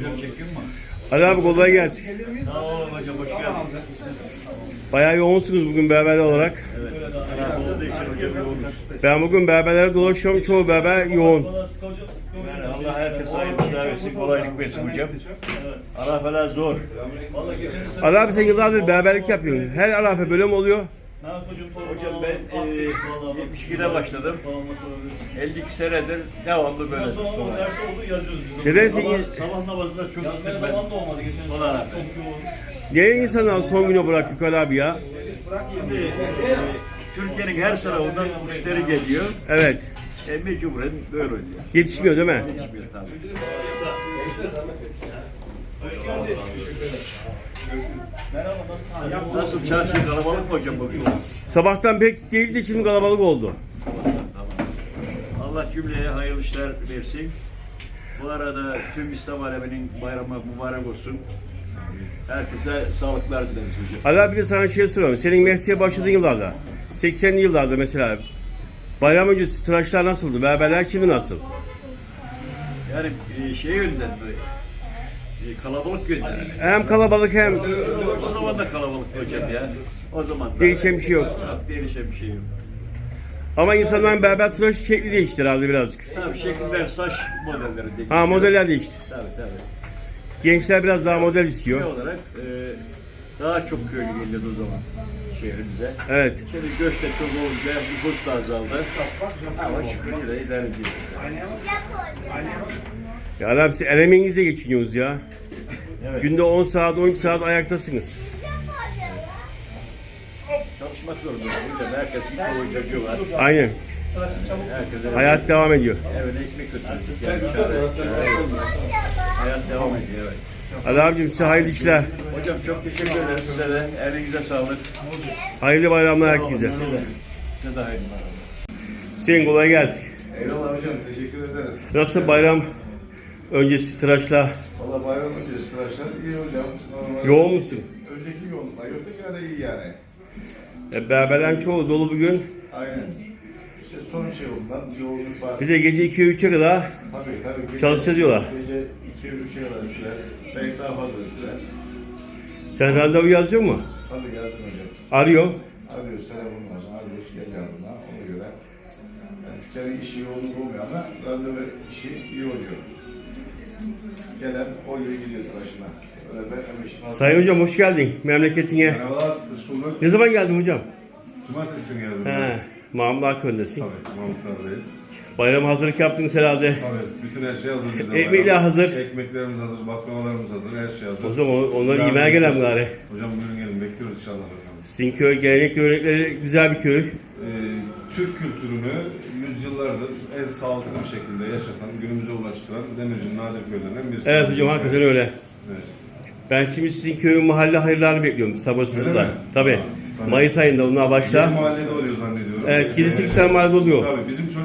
Hocam çekiyor mu? Ali abi kolay gelsin. Sağ olun hocam hoş geldin. Bayağı yoğunsunuz bugün berber olarak. Beraber olduğu için hocam yoğunuz. Ben bugün berberlere dolaşıyorum. Çoğu berber yoğun. Yani Allah herkese hayırlı versin, kolaylık versin hocam. Arafeler zor. Ali abi sen yıllardır berberlik yapıyorsun. Her arafe böyle mi oluyor? Hocam ben e, 72'de başladım. 52 senedir devamlı böyle. Nedense Sabah, sabah namazında çok gittim ben. Son arafe. niye insanlar son güne bırakıyor Ali abi ya? Şimdi e, Türkiye'nin her tarafından müşteri geliyor. Evet. E, mecburen böyle oluyor. Yetişmiyor değil mi? Yetişmiyor tabii. Nasıl çarşı kalabalık mı hocam bugün? Sabahtan pek değildi şimdi kalabalık oldu. Allah cümleye hayırlı işler versin. Bu arada tüm İslam aleminin bayramı mübarek olsun. Herkese sağlıklar dileriz hocam. Ali abi bir de sana şey soruyorum. Senin mesleğe başladığın yıllarda, 80'li yıllarda mesela bayram öncesi tıraşlar nasıldı? Berberler kimi nasıl? Yani e, şey yönden? E, kalabalık yönden. Hem kalabalık hem O zaman da kalabalık hocam ya. O zaman da. Değişen bir şey yok. Değişen bir şey yok. ama insanların berber tıraş şekli değişti herhalde birazcık. Tabii şekiller, saç modelleri değişiyor. Ha modeller değişti. Tabii tabii. Gençler biraz daha model istiyor. olarak e, daha çok köylü geliyordu o zaman şehrimize. Evet. Şimdi göçte çok olunca nüfus da azaldı. Ama şükür idare ediyor. Ya abi siz el emeğinizle geçiniyorsunuz ya. Evet. Günde 10 saat 12 saat ayaktasınız. Çalışmak zorundayız. Burada herkesin çoluğu çocuğu var. Aynen. Herkese Hayat devam ediyor. evine ekmek. Yani çare, hayat devam ediyor. Evet. Ali abicim size hayırlı işler. Hocam çok teşekkür ederim size de. Elinize sağlık. Hayırlı bayramlar herkese. Size de hayırlı. Hüseyin kolay gelsin. Eyvallah hocam teşekkür ederim. Nasıl bayram öncesi tıraşla? Valla bayram öncesi tıraşlar iyi hocam. Normal. Yoğun musun? Önceki yoğunlukla öteki iyi yani. E, berberlerin çoğu dolu bugün. Aynen. İşte son şey olduğundan yoğunluk var. Bir de gece 2'ye 3'e kadar Tabii tabii. Gece, Çalışacağız diyorlar. Gece 2'ye 3'e kadar sürer. Belki daha fazla sürer. sen randevu yazıyor mu? Tabii yazdım hocam. Arıyor. Arıyoruz telefonun lazım. Arıyoruz gel yanına ona göre. Yani dükkanın işi yoğunluk olmuyor ama randevu işi iyi oluyor. Gelen oluyor gidiyor tıraşına. Öyle ben hem işim Sayın hocam hoş geldin memleketine. Merhabalar, hoş bulduk. Ne zaman geldin hocam? Cumartesi günü geldim. He, Mahmut Akön'desin. Tabii, Mahmutlar'dayız. Bayram hazırlık yaptınız herhalde. Tabii, bütün her şey hazır bizde. Ekmekler hazır. Ekmeklerimiz hazır, baklavalarımız hazır, her şey hazır. O zaman onları yemeğe gelen gari. Hocam buyurun gelin, bekliyoruz inşallah. Sizin köy gelenek görenekleri güzel bir köy. Ee, Türk kültürünü yüzyıllardır en sağlıklı bir şekilde yaşatan, günümüze ulaştıran Demirci'nin nadir köylerinden birisi. Evet hocam hakikaten öyle. Evet. Ben şimdi sizin köyün mahalle hayırlarını bekliyorum sabırsızlıkla. Tabii. Tabii. Mayıs ayında onlar Yeni başlar. mahallede oluyor zannediyorum. Evet, 7-8 Ee, tane mahallede oluyor. Tabii bizim güzel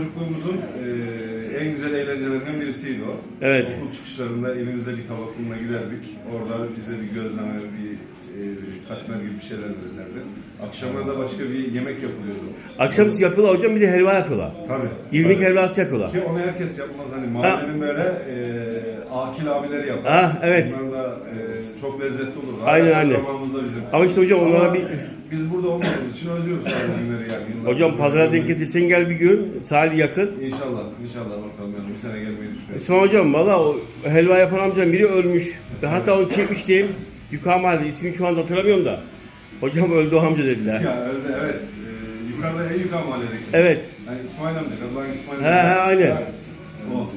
birisiydi o. Evet. Okul çıkışlarında elimizde bir tabak giderdik. Orada bize bir gözleme, bir e, katmer gibi bir şeyler verirlerdi. Akşamlarda başka bir yemek yapılıyordu. Akşam siz yapıyorlar hocam bir de helva yapıyorlar. Tabii. İrmik tabii. helvası yapıyorlar. Ki onu herkes yapmaz hani mahallenin böyle e, akil abileri yapar. Ah, evet. Onlar da e, çok lezzetli olur. Aynen, aynen. Zamanımızda bizim. Ama işte hocam onlara bir... Biz burada olmadığımız için özlüyoruz o günleri yani. Yıllar Hocam pazara denk getirsen gel bir gün. Sahil yakın. İnşallah, inşallah bakalım yani bu sene gelmeyi düşünüyoruz. İsmail hocam valla o helva yapan amcam biri ölmüş. Ben hatta onu çekmiştim. Yukarı mahallede ismini şu anda hatırlamıyorum da. Hocam öldü o amca dediler. Ya öyle evet. Ee, yukarıda en yukarı mahalledeki. Evet. Yani İsmail amca, Kadılan İsmail He, he, aynen. Evet, O.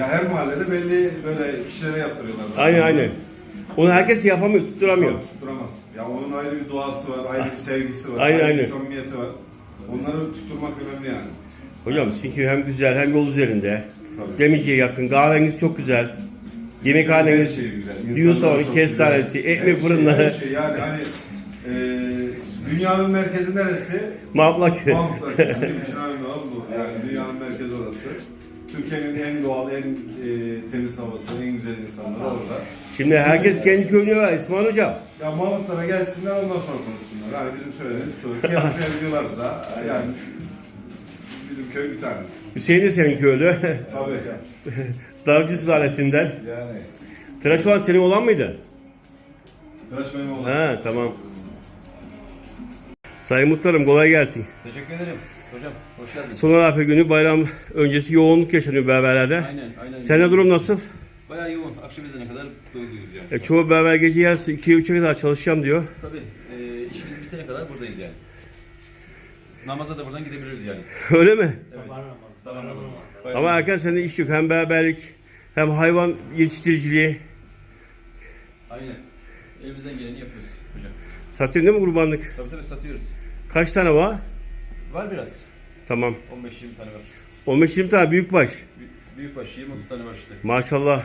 Ya her mahallede belli böyle kişilere yaptırıyorlar. zaten. Aynen aynen. Onu herkes yapamıyor, tutturamıyor. Yok, Tutturamaz. Ya onun ayrı bir duası var, ayrı bir sevgisi var, Aynen, ayrı aynen. bir samimiyeti var. Onları tutturmak önemli yani. Hocam sizinki hem güzel hem yol üzerinde. Tabii. Demirci'ye yakın. Kahveniz çok güzel. Her Yemekhaneniz, şey güzel. düğün İnsanlar salonu, çok kestanesi, güzel. ekmek Her şey- fırınları. Her şey yani hani e, dünyanın merkezi neresi? Maplaköy. Mahmutlar. Bizim için önemli olan bu. Yani dünyanın merkezi orası. Türkiye'nin en doğal, en e, temiz havası, en güzel insanları orada. Şimdi herkes kendi köyüne var İsmail hocam. Ya Mahmutlara gelsinler ondan sonra konuşsunlar. Yani bizim söylediğimiz soru. Kıyafetleyebiliyorlarsa yani bizim köy bir tane. Hüseyin de senin köylü. Tabii. Davcı sülalesinden. Yani Tıraş olan senin olan mıydı? Tıraş benim oğlum. Ha tamam. Sayın Muhtarım kolay gelsin. Teşekkür ederim. Hocam hoş geldiniz. Son Arafa günü bayram öncesi yoğunluk yaşanıyor berberlerde. Aynen aynen. Sende durum nasıl? Bayağı yoğun. Akşam ezanına kadar doluyuz yani. E, çoğu berber gece yarısı 2'ye 3'e kadar çalışacağım diyor. Tabii e, işimiz bitene kadar buradayız yani. Namaza da buradan gidebiliriz yani. Öyle mi? Evet. Sabah namazına. Ama erken sende iş yok. Hem berberlik hem hayvan yetiştiriciliği. Aynen. Elimizden geleni yapıyoruz hocam. Satıyorsun değil mi kurbanlık? Tabii tabii satıyoruz. Kaç tane var? Var biraz. Tamam. 15-20 tane var. 15-20 tane büyükbaş. Büyük, büyükbaş 20-30 tane var işte. Maşallah.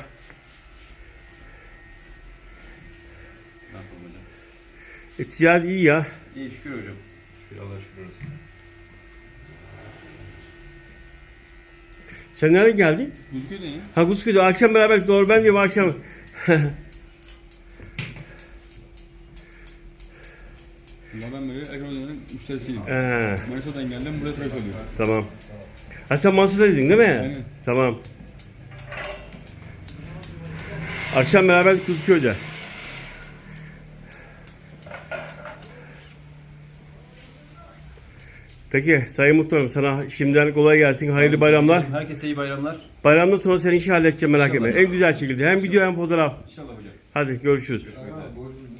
Ne yapalım hocam? E, ticaret iyi ya. İyi şükür hocam. Şükür Allah'a şükür olsun. Sen nereden geldin? Buzköy'den ya. Ha Kuzköy'de akşam beraber doğru ben diyeyim akşam. Bunlardan beri Ekonomi'nin müşterisiyim. Ee, Manisa'dan geldim buraya tıraş oluyor. tamam. Ha sen Mansur'da dedin değil mi? Aynen. Tamam. Akşam beraber Kuzköy'de. Peki Sayın Muhtarım sana şimdiden kolay gelsin. Hayırlı bayramlar. Herkese iyi bayramlar. Bayramdan sonra senin işi halledeceğim merak etme. En güzel şekilde. Hem video hem fotoğraf. İnşallah hocam. Hadi görüşürüz. Buyurun.